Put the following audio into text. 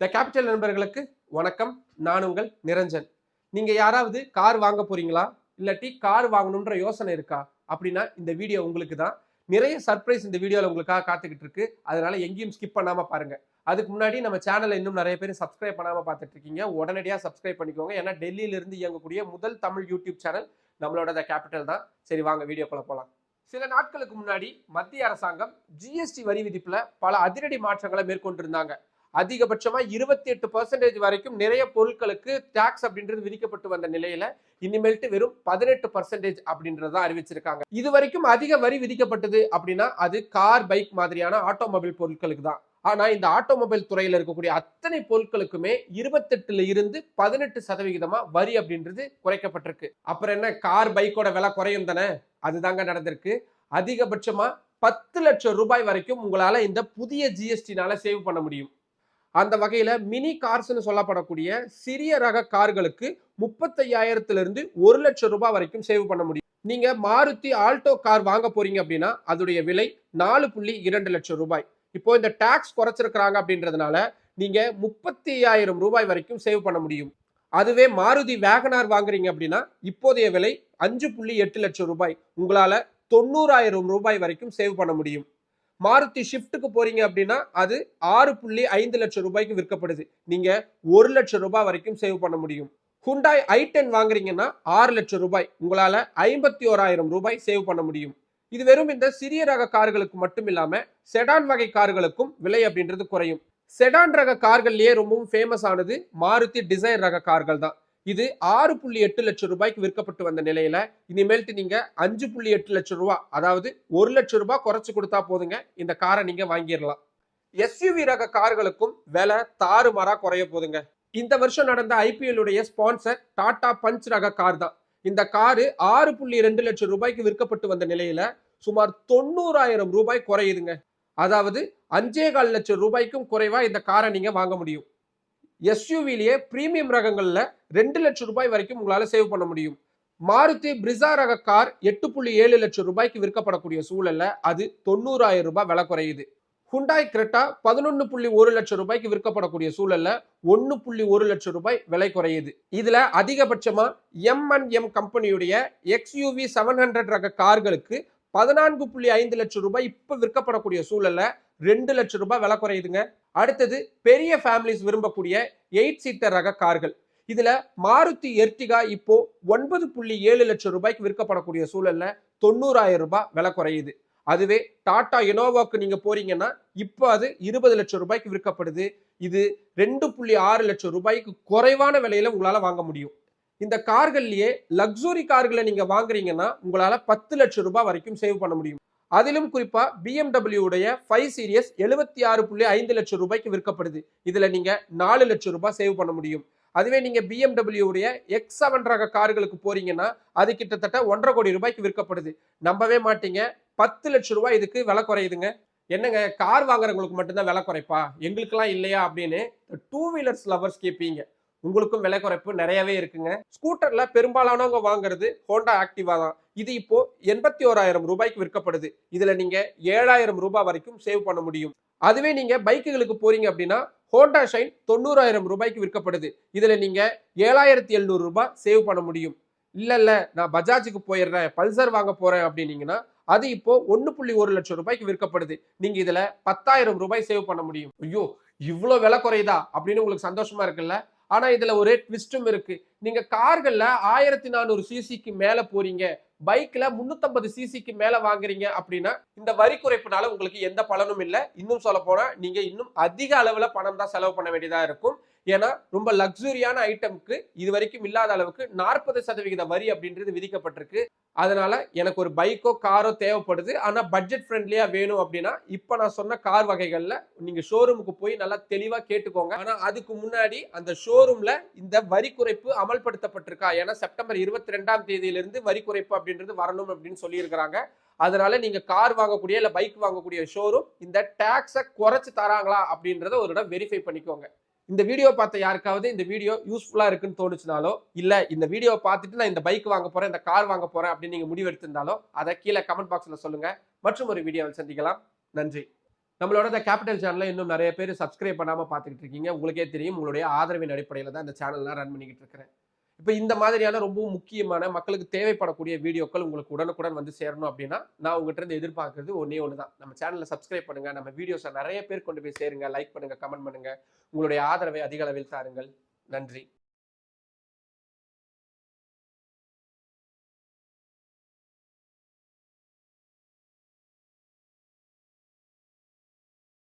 The capital நண்பர்களுக்கு வணக்கம். நான் உங்கள் நிரஞ்சன். நீங்கள் யாராவது கார் வாங்க போறீங்களா? இல்லாட்டி கார் வாங்கணுன்ற யோசனை இருக்கா? அப்படின்னா இந்த வீடியோ உங்களுக்கு தான். நிறைய சர்ப்ரைஸ் இந்த வீடியோவில் உங்களுக்காக காத்துக்கிட்டு இருக்கு. அதனால எங்கேயும் ஸ்கிப் பண்ணாமல் பாருங்க. அதுக்கு முன்னாடி நம்ம சேனலை இன்னும் நிறைய பேர் சப்ஸ்கிரைப் பண்ணாமல் பார்த்துட்டு இருக்கீங்க. உடனடியாக சப்ஸ்கிரைப் பண்ணிக்கோங்க. ஏன்னா டெல்லியிலிருந்து இயங்கக்கூடிய முதல் தமிழ் யூடியூப் சேனல் நம்மளோட த கேபிட்டல் தான். சரி வாங்க வீடியோக்குள்ள போகலாம் சில நாட்களுக்கு முன்னாடி மத்திய அரசாங்கம் ஜிஎஸ்டி வரி விதிப்பில் பல அதிரடி மாற்றங்களை மேற்கொண்டிருந்தாங்க. அதிகபட்சமா இருபத்தி எட்டு பர்சன்டேஜ் வரைக்கும் நிறைய பொருட்களுக்கு டாக்ஸ் அப்படின்றது விதிக்கப்பட்டு வந்த நிலையில இனிமேல்ட்டு வெறும் பதினெட்டு பர்சன்டேஜ் அப்படின்றத அறிவிச்சிருக்காங்க. இது வரைக்கும் அதிக வரி விதிக்கப்பட்டது அப்படின்னா அது கார் பைக் மாதிரியான ஆட்டோமொபைல் பொருட்களுக்கு தான். ஆனா இந்த ஆட்டோமொபைல் துறையில இருக்கக்கூடிய அத்தனை பொருட்களுக்குமே இருபத்தெட்டுல இருந்து பதினெட்டு சதவிகிதமா வரி அப்படின்றது குறைக்கப்பட்டிருக்கு. அப்புறம் என்ன? கார் பைக்கோட விலை குறையும் தானே? அதுதாங்க நடந்திருக்கு. அதிகபட்சமா பத்து லட்சம் ரூபாய் வரைக்கும் உங்களால இந்த புதிய ஜிஎஸ்டினால சேவ் பண்ண முடியும். அந்த வகையில் மினி கார்ஸ்னு சொல்லப்படக்கூடிய சிறிய ரக கார்களுக்கு முப்பத்தையாயிரத்துலேருந்து ஒரு லட்சம் ரூபாய் வரைக்கும் சேவ் பண்ண முடியும். நீங்கள் மாருதி ஆல்டோ கார் வாங்க போறீங்க அப்படின்னா அதோடைய விலை நாலு புள்ளி இரண்டு லட்சம் ரூபாய். இப்போ இந்த டாக்ஸ் குறைச்சிருக்கிறாங்க அப்படின்றதுனால நீங்கள் முப்பத்தி ஐயாயிரம் ரூபாய் வரைக்கும் சேவ் பண்ண முடியும். அதுவே மாருதி வேகனார் வாங்குறீங்க அப்படின்னா இப்போதைய விலை அஞ்சு புள்ளி எட்டு லட்சம் ரூபாய். உங்களால் தொண்ணூறாயிரம் ரூபாய் வரைக்கும் சேவ் பண்ண முடியும். மாருதி ஷிஃப்ட்டுக்கு போறீங்க அப்படின்னா அது ஆறு புள்ளி ஐந்து லட்சம் ரூபாய்க்கு விற்கப்படுது. நீங்க ஒரு லட்சம் ரூபாய் வரைக்கும் சேவ் பண்ண முடியும். ஹுண்டாய் ஐ டென் வாங்குறீங்கன்னா ஆறு லட்சம் ரூபாய். உங்களால ஐம்பத்தி ஓராயிரம் ரூபாய் சேவ் பண்ண முடியும். இது வெறும் இந்த சிறிய ரக கார்களுக்கு மட்டும் இல்லாம செடான் வகை கார்களுக்கும் விலை அப்படின்றது குறையும். செடான் ரக கார்கள்லயே ரொம்பவும் ஃபேமஸ் ஆனது மாருதி டிசைர் ரக கார்கள் தான் இது ஆறு புள்ளி எட்டு லட்சம் ரூபாய்க்கு விற்கப்பட்டு வந்த நிலையில இனிமேல்ட்டு நீங்க அஞ்சு புள்ளி எட்டு லட்சம் ரூபாய் அதாவது ஒரு லட்சம் ரூபாய் குறைச்சு கொடுத்தா போதுங்க. இந்த காரை நீங்க வாங்கிடலாம். எஸ்யூவி ரக கார்களுக்கும் விலை தாறுமாறா குறைய போதுங்க. இந்த வருஷம் நடந்த ஐபிஎல் உடைய ஸ்பான்சர் டாடா பஞ்ச் ரக கார் தான். இந்த காரு ஆறு புள்ளி ரெண்டு லட்சம் ரூபாய்க்கு விற்கப்பட்டு வந்த நிலையில சுமார் தொண்ணூறாயிரம் ரூபாய் குறையுதுங்க. அதாவது அஞ்சே கால் லட்சம் ரூபாய்க்கும் குறைவா இந்த காரை நீங்க வாங்க முடியும். எஸ்யூவிலேயே ப்ரீமியம் ரகங்களில் ரெண்டு லட்சம் ரூபாய் வரைக்கும் உங்களால் சேவ் பண்ண முடியும். மாருதி பிரிசா ரக கார் எட்டு புள்ளி ஏழு லட்சம் ரூபாய்க்கு விற்கப்படக்கூடிய சூழலில் அது தொண்ணூறாயிரம் ரூபாய் விலை குறையுது. ஹுண்டாய் கிரெட்டா பதினொன்று புள்ளி ஒரு லட்சம் ரூபாய்க்கு விற்கப்படக்கூடிய சூழலில் ஒன்று புள்ளி ஒரு லட்சம் ரூபாய் விலை குறையுது. இதில் அதிகபட்சமாக எம் அண்ட் எம் கம்பெனியுடைய எக்ஸ்யூவி செவன் ஹண்ட்ரட் ரக கார்களுக்கு பதினான்கு புள்ளி ஐந்து லட்சம் ரூபாய் இப்போ விற்கப்படக்கூடிய சூழல்ல ரெண்டு லட்சம் ரூபாய் விலை குறையுதுங்க. அடுத்தது பெரிய ஃபேமிலிஸ் விரும்பக்கூடிய எயிட் சீட்டர் ரக கார்கள். இதுல மாருதி எர்டிகா இப்போ ஒன்பது புள்ளி ஏழு லட்சம் ரூபாய்க்கு விற்கப்படக்கூடிய சூழல்ல தொண்ணூறாயிரம் ரூபாய் விலை குறையுது. அதுவே டாடா இனோவாக்கு நீங்க போறீங்கன்னா இப்போ அது இருபது லட்சம் ரூபாய்க்கு விற்கப்படுது. இது ரெண்டு புள்ளி ஆறு லட்சம் ரூபாய்க்கு குறைவான விலையில உங்களால வாங்க முடியும். இந்த கார்கள்லயே லக்ஸுரி கார்களை நீங்க வாங்குறீங்கன்னா உங்களால பத்து லட்சம் ரூபாய் வரைக்கும் சேவ் பண்ண முடியும். அதிலும் குறிப்பா பிஎம்டபிள்யூ உடைய ஃபைவ் சீரியஸ் எழுபத்தி ஆறு புள்ளி ஐந்து லட்சம் ரூபாய்க்கு விற்கப்படுது. இதுல நீங்க நாலு லட்சம் ரூபாய் சேவ் பண்ண முடியும். அதுவே நீங்க பிஎம்டபிள்யூ உடைய எக்ஸ் செவன் ரக கார்களுக்கு போறீங்கன்னா அது கிட்டத்தட்ட ஒன்றரை கோடி ரூபாய்க்கு விற்கப்படுது. நம்பவே மாட்டீங்க. பத்து லட்சம் ரூபாய் இதுக்கு விலை குறையுதுங்க. என்னங்க கார் வாங்குறவங்களுக்கு மட்டும்தான் விலை குறைப்பா? எங்களுக்கெல்லாம் இல்லையா அப்படின்னு டூ வீலர்ஸ் லவர்ஸ் கேட்பீங்க உங்களுக்கும் விலை குறைப்பு நிறையவே இருக்குங்க. ஸ்கூட்டர்ல பெரும்பாலானவங்க வாங்குறது ஹோண்டா ஆக்டிவா தான். இது இப்போ எண்பத்தி ஓராயிரம் ரூபாய்க்கு விற்கப்படுது. இதுல நீங்க ஏழாயிரம் ரூபாய் வரைக்கும் சேவ் பண்ண முடியும். அதுவே நீங்க பைக்குகளுக்கு போறீங்க அப்படின்னா ஹோண்டா ஷைன் தொண்ணூறாயிரம் ரூபாய்க்கு விற்கப்படுது. இதுல நீங்க ஏழாயிரத்தி எழுநூறு ரூபாய் சேவ் பண்ண முடியும். இல்ல இல்ல நான் பஜாஜுக்கு போயிடுறேன் பல்சர் வாங்க போறேன் அப்படின்னீங்கன்னா அது இப்போ ஒன்னு புள்ளி ஒரு லட்சம் ரூபாய்க்கு விற்கப்படுது. நீங்க இதுல பத்தாயிரம் ரூபாய் சேவ் பண்ண முடியும். ஐயோ இவ்வளோ விலை குறையுதா? அப்படின்னு உங்களுக்கு சந்தோஷமா இருக்குல்ல? ஆனா இதுல ஒரே ட்விஸ்டும் இருக்கு. நீங்க கார்கள்ல ஆயிரத்தி நானூறு சிசிக்கு மேல போறீங்க. பைக்ல முந்நூற்றம்பது சிசிக்கு மேல வாங்குறீங்க அப்படின்னா இந்த வரி குறைப்புனால உங்களுக்கு எந்த பலனும் இல்லை. இன்னும் சொல்ல போனா நீங்க இன்னும் அதிக அளவுல பணம் தான் செலவு பண்ண வேண்டியதா இருக்கும். ஏன்னா ரொம்ப லக்ஸுரியான ஐட்டம்க்கு இது வரைக்கும் இல்லாத அளவுக்கு நாற்பது சதவிகித வரி அப்படின்றது விதிக்கப்பட்டிருக்கு. அதனால எனக்கு ஒரு பைக்கோ காரோ தேவைப்படுது. ஆனால் பட்ஜெட் ஃப்ரெண்ட்லியா வேணும் அப்படின்னா இப்போ நான் சொன்ன கார் வகைகளில் நீங்கள் ஷோரூமுக்கு போய் நல்லா தெளிவாக கேட்டுக்கோங்க. ஆனால் அதுக்கு முன்னாடி அந்த ஷோரூம்ல இந்த வரி குறைப்பு அமல்படுத்தப்பட்டிருக்கா? ஏன்னா செப்டம்பர் இருபத்தி ரெண்டாம் தேதியிலிருந்து வரி குறைப்பு அப்படின்றது வரணும் அப்படின்னு சொல்லியிருக்கிறாங்க. அதனால நீங்க கார் வாங்கக்கூடிய இல்லை பைக் வாங்கக்கூடிய ஷோரூம் இந்த டேக்ஸை குறைச்சு தராங்களா அப்படின்றத ஒரு இடம் வெரிஃபை பண்ணிக்கோங்க. இந்த வீடியோ பார்த்த யாருக்காவது இந்த வீடியோ யூஸ்ஃபுல்லாக இருக்குன்னு தோணுச்சுனாலோ இல்லை இந்த வீடியோ பார்த்துட்டு நான் இந்த பைக் வாங்க போகிறேன் இந்த கார் வாங்க போகிறேன் அப்படின்னு நீங்கள் முடிவெடுத்திருந்தாலோ அதை கீழே கமெண்ட் பாக்ஸில் சொல்லுங்கள் மற்றும் ஒரு வீடியோவில் சந்திக்கலாம். நன்றி. நம்மளோட இந்த கேபிட்டல் சேனலில் இன்னும் நிறைய பேர் சப்ஸ்கிரைப் பண்ணாமல் பார்த்துக்கிட்டு இருக்கீங்க. உங்களுக்கே தெரியும். உங்களுடைய ஆதரவின் அடிப்படையில் தான் இந்த சேனல்லாம் ரன் பண்ணிக்கிட்டு இருக்கிறேன். இப்போ இந்த மாதிரியான ரொம்ப முக்கியமான மக்களுக்கு தேவைப்படக்கூடிய வீடியோக்கள் உங்களுக்கு உடனுக்குடன் வந்து சேரணும் அப்படின்னா நான் உங்ககிட்ட இருந்து எதிர்பார்க்கறது ஒன்றே ஒன்று தான் நம்ம சேனலை சப்ஸ்கிரைப் பண்ணுங்கள் நம்ம வீடியோஸை நிறைய பேர் கொண்டு போய் சேருங்க. லைக் பண்ணுங்கள் கமெண்ட் பண்ணுங்கள் உங்களுடைய ஆதரவை அதிக அளவில் தாருங்கள். நன்றி.